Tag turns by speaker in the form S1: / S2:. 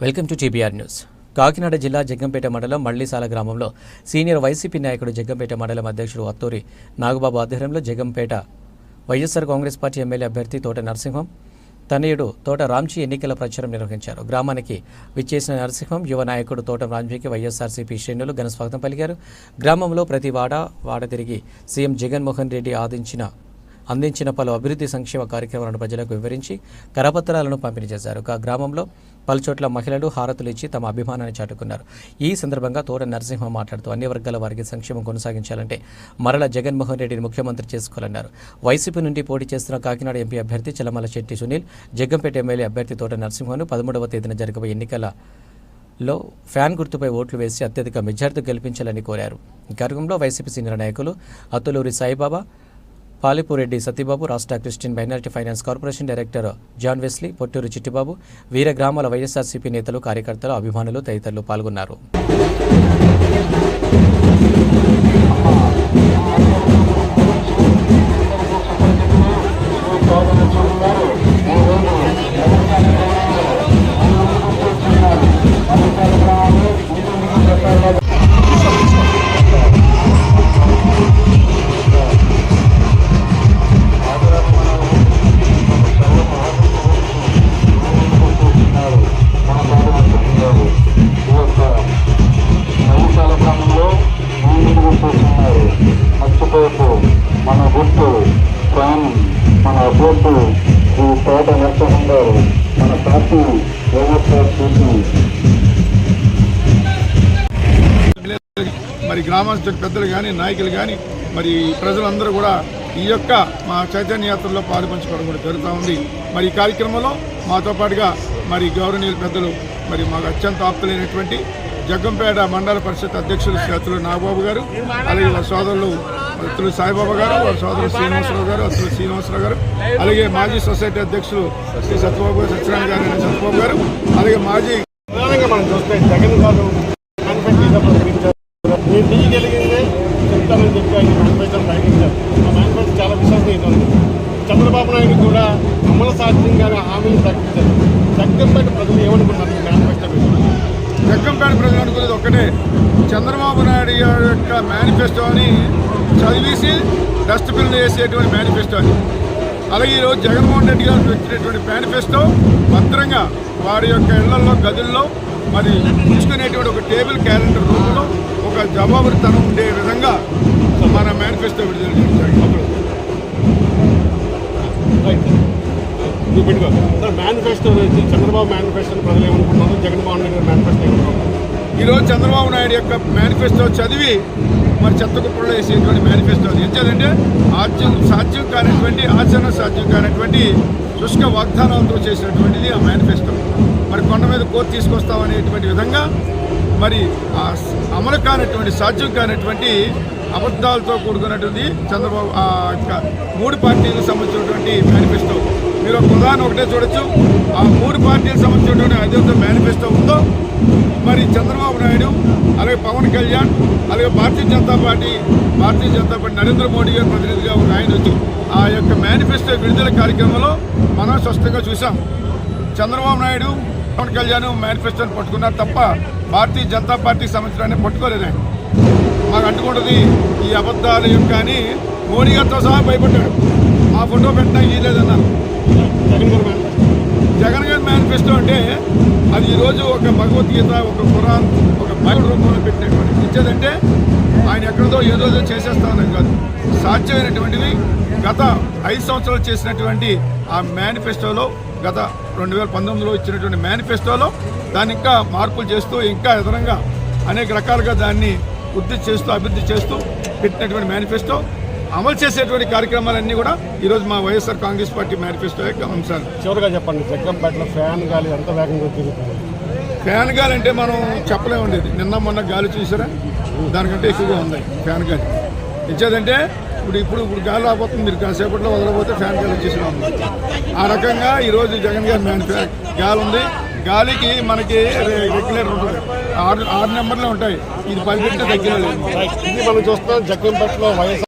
S1: Welcome to GBR news. Kakinada జిల్లా జగ్గంపేట మండలం మళ్ళీసాల గ్రామంలో సీనియర్ వైసీపీ నాయకుడు జగ్గంపేట మండలం అధ్యక్షుడు అత్తూరి నాగబాబు ఆధ్వర్యంలో Jaggampeta YSR Congress party MLA అభ్యర్థి తోట నరసింహం తనయుడు తోట రాంచీ ఎన్నికల ప్రచారం నిర్వహించారు. గ్రామానికి విచ్చేసిన నరసింహం యువ నాయకుడు తోట రామ్జీకి వైఎస్ఆర్సీపీ శ్రేణులు ఘనస్వాగతం పలికారు. గ్రామంలో ప్రతి వాడ వాడ తిరిగి సీఎం జగన్మోహన్ రెడ్డి ఆదించిన అందించిన పలు అభివృద్ధి సంక్షేమ కార్యక్రమాలను ప్రజలకు వివరించి కరపత్రాలను పంపిణీ చేశారు. ఒక గ్రామంలో పలుచోట్ల మహిళలు హారతులు ఇచ్చి తమ అభిమానాన్ని చాటుకున్నారు. ఈ సందర్భంగా తోట నరసింహ మాట్లాడుతూ అన్ని వర్గాల వారికి సంక్షేమం కొనసాగించాలంటే మరల జగన్మోహన్ రెడ్డిని ముఖ్యమంత్రి చేసుకోవాలన్నారు. వైసీపీ నుండి పోటీ చేస్తున్న కాకినాడ ఎంపీ అభ్యర్థి చలమల శెట్టి సునీల్ జగ్గంపేట ఎమ్మెల్యే అభ్యర్థి తోట నరసింహను పదమూడవ తేదీన జరగబోయే ఎన్నికల లో ఫ్యాన్ గుర్తుపై ఓట్లు వేసి అత్యధిక మెజార్టీ గెలిపించాలని కోరారు. ఈ కార్యక్రమంలో వైసీపీ సీనియర్ నాయకులు అతులూరి సాయిబాబా పాలిపురెడ్డి సతీబాబు రాష్ట్ర Christian minority finance corporation director John Wesley Potturu Chittibabu Veera గ్రామాల వైఎస్ఆర్సీపీ నేతలు కార్యకర్తలు అభిమానులు తదితరులు పాల్గొన్నారు.
S2: ఈ తోట నరసింహం మన పార్టీ
S3: మరి గ్రామస్తుల పెద్దలు కానీ నాయకులు కానీ మరి ప్రజలందరూ కూడా ఈ యొక్క మా చైతన్య యాత్రలో పాల్పంచుకోవడం కూడా జరుగుతూ ఉంది. మరి ఈ కార్యక్రమంలో మాతో పాటుగా మరి గౌరవనీయులు పెద్దలు మరి మాకు అత్యంత ఆప్తులైనటువంటి జగ్గంపేట మండల పరిషత్ అధ్యక్షులు శ్రీ నాగబాబు గారు అలాగే సోదరులు అత్తులు సాయిబాబా గారు వారి సోదరులు శ్రీనివాసరావు గారు అత్తులు శ్రీనివాసరావు గారు అలాగే మాజీ సొసైటీ అధ్యక్షులు శ్రీ సత్యబాబు గారు సత్యనారాయణ గారు అయిన సత్యబాబు గారు అలాగే మాజీ
S4: ప్రధానంగా మనం చూస్తే జగన్ గారు మేనిఫెస్టో ప్రకటించారు. నేను తీయగలిగిందే చెప్తానని చెప్పి ఆయన మేనిఫెస్టో ప్రకటించారు. ఆ మేనిఫెస్టో చాలా విశ్వసనీయత చంద్రబాబు నాయుడు కూడా అమలు సాధ్యంగానే హామీలు ప్రకటించారు. జగ్గంపేట ప్రజలు ఏమనుకున్నారు మేనిఫెస్టో
S3: జగ్గంపేట ప్రజలు అనుకునేది ఒక్కటే. చంద్రబాబు నాయుడు గారి యొక్క మేనిఫెస్టోని చదివేసి డస్ట్బిన్ వేసేటువంటి మేనిఫెస్టో అది. అలాగే ఈరోజు జగన్మోహన్ రెడ్డి గారు పెట్టినటువంటి మేనిఫెస్టో భద్రంగా వారి యొక్క ఇళ్ళలో గదుల్లో మరి ఉంచుకునేటువంటి ఒక టేబుల్ క్యాలెండర్ రూపంలో ఒక జవాబుతనం ఉండే విధంగా మన మేనిఫెస్టో విడుదల చేయడం జరిగింది
S4: సార్ మేనిఫెస్టో చంద్రబాబు మేనిఫెస్టోని ప్రజలు ఏమనుకుంటున్నారు? జగన్మోహన్ రెడ్డి గారు మేనిఫెస్టో ఏమనుకుంటున్నారు?
S3: ఈరోజు చంద్రబాబు నాయుడు యొక్క మేనిఫెస్టో చదివి మరి చెత్త కుప్పలో వేసేటువంటి మేనిఫెస్టో అది. ఏంటంటే ఆద్యం సాధ్యం కానటువంటి ఆచరణ సాధ్యం కానటువంటి శుష్క వాగ్దానాలతో చేసినటువంటిది ఆ మేనిఫెస్టో. మరి కొండ మీద కోర్టు తీసుకొస్తామనేటువంటి విధంగా మరి ఆ అమలు కానటువంటి సాధ్యం కానటువంటి అబద్ధాలతో కూడుకున్నటువంటి చంద్రబాబు ఆ యొక్క మూడు పార్టీలకు సంబంధించినటువంటి మేనిఫెస్టో. మీరు ఒక ఉదాహరణ ఒకటే చూడొచ్చు. ఆ మూడు పార్టీలకు సంబంధించినటువంటి ఏదైతే మేనిఫెస్టో ఉందో అలాగే పవన్ కళ్యాణ్ అలాగే భారతీయ జనతా పార్టీ భారతీయ జనతా పార్టీ నరేంద్ర మోడీ గారి ప్రతినిధిగా ఒక ఆయన వచ్చి ఆ యొక్క మేనిఫెస్టో విడుదల కార్యక్రమంలో మనం స్పష్టంగా చూసాం చంద్రబాబు నాయుడు పవన్ కళ్యాణ్ మేనిఫెస్టోని పట్టుకున్నారు తప్ప భారతీయ జనతా పార్టీకి సంబంధించిన పట్టుకోలేదు ఆయన. మాకు అంటుకుంటుంది ఈ అబద్ధాలు యొక్క అని మోడీ గారితో సహా భయపడ్డాడు. ఆ ఫోటో పెట్టడానికి ఇయ్యలేదన్నారు.
S4: జగన్
S3: జగన్ గారి మేనిఫెస్టో అంటే అది ఈరోజు ఒక భగవద్గీత ఒక ఖురాన్ ఒక బైబిల్ రూపంలో పెట్టినటువంటి ఇచ్చేదంటే ఆయన ఎక్కడిదో ఏదో చేసేస్తా ఉన్నది కాదు. సాధ్యమైనటువంటివి గత ఐదు సంవత్సరాలు చేసినటువంటి ఆ మేనిఫెస్టోలో గత రెండు వేల పంతొమ్మిదిలో ఇచ్చినటువంటి మేనిఫెస్టోలో దాన్ని ఇంకా మార్పులు చేస్తూ ఇంకా ఎదరంగా అనేక రకాలుగా దాన్ని వృద్ధి చేస్తూ అభివృద్ధి చేస్తూ పెట్టినటువంటి మేనిఫెస్టో. అమలు చేసేటువంటి కార్యక్రమాలన్నీ కూడా ఈరోజు మా వైఎస్ఆర్ కాంగ్రెస్ పార్టీ మేనిఫెస్టో యొక్క అంశాలు.
S4: చివరిగా చెప్పండి జగ్గంపేటలో ఫ్యాన్ గాలి ఎంత వేగంగా తిరుగుతుంది?
S3: ఫ్యాన్ గాలి అంటే మనం చెప్పలేమండి నిన్న మొన్న గాలి చూసారా? దానికంటే ఎక్కువగా ఉంది ఫ్యాన్ గాలి. ఇచ్చేదంటే ఇప్పుడు ఇప్పుడు ఇప్పుడు గాలి రాబోతుంది మీరు కాసేపట్లో వదలబోతే ఫ్యాన్ గాలి వచ్చేసి ఉంది ఆ రకంగా ఈరోజు జగన్ గారి మ్యాన్ గాలి ఉంది. గాలికి మనకి రెగ్యులేటర్ ఉంటుంది. ఆరు ఆరు నెంబర్లే ఉంటాయి. ఇది పది పెట్టిన దగ్గర లేదు.
S4: ఇది మనం చూస్తున్నాం జగ్గంపేటలో వైఎస్ఆర్